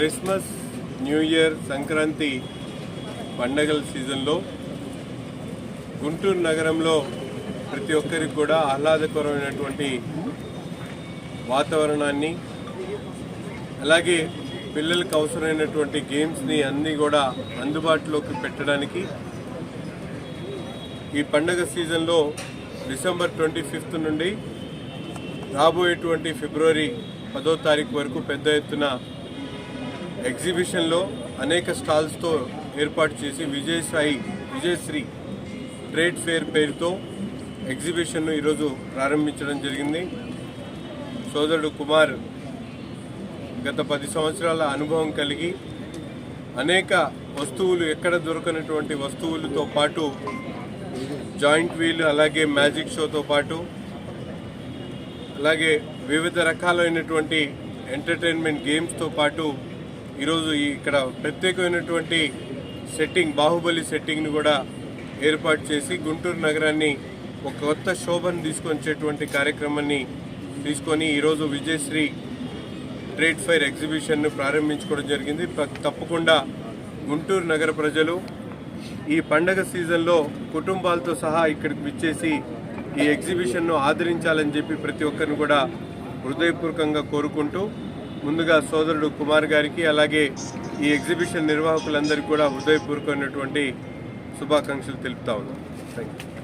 Christmas new year Sankranti పండగల సీజన్లో గుంటూరు నగరంలో ప్రతి ఒక్కరికి కూడా ఆహ్లాదకరమైనటువంటి వాతావరణాన్ని అలాగే పిల్లలకు అవసరమైనటువంటి గేమ్స్ని అన్నీ కూడా అందుబాటులోకి పెట్టడానికి ఈ పండగ సీజన్లో డిసెంబర్ ట్వంటీ ఫిఫ్త్ నుండి రాబోయేటువంటి ఫిబ్రవరి పదో తారీఖు వరకు పెద్ద ఎత్తున ఎగ్జిబిషన్లో అనేక స్టాల్స్తో ఏర్పాటు చేసి విజయసాయి విజయశ్రీ ట్రేడ్ ఫేర్ పేరుతో ఎగ్జిబిషన్ను ఈరోజు ప్రారంభించడం జరిగింది. సోదరుడు కుమార్ గత పది సంవత్సరాల అనుభవం కలిగి అనేక వస్తువులు ఎక్కడ దొరకనటువంటి వస్తువులతో పాటు జాయింట్ వీల్ అలాగే మ్యాజిక్ షోతో పాటు అలాగే వివిధ రకాలైనటువంటి ఎంటర్టైన్మెంట్ గేమ్స్తో పాటు ఈరోజు ఇక్కడ ప్రత్యేకమైనటువంటి సెట్టింగ్ బాహుబలి సెట్టింగ్ను కూడా ఏర్పాటు చేసి గుంటూరు నగరాన్ని ఒక కొత్త శోభను తీసుకొచ్చేటువంటి కార్యక్రమాన్ని తీసుకొని ఈరోజు విజయశ్రీ ట్రేడ్ ఫైర్ ఎగ్జిబిషన్ను ప్రారంభించుకోవడం జరిగింది. ప- తప్పకుండా గుంటూరు నగర ప్రజలు ఈ పండగ సీజన్లో కుటుంబాలతో సహా ఇక్కడికి విచ్చేసి ఈ ఎగ్జిబిషన్ను ఆదరించాలని చెప్పి ప్రతి ఒక్కరిని కూడా హృదయపూర్వకంగా కోరుకుంటూ ముందుగా సోదరుడు కుమార్ గారికి అలాగే ఈ ఎగ్జిబిషన్ నిర్వాహకులందరికీ కూడా హృదయపూర్వకమైనటువంటి శుభాకాంక్షలు తెలుపుతా ఉన్నాం. Thank you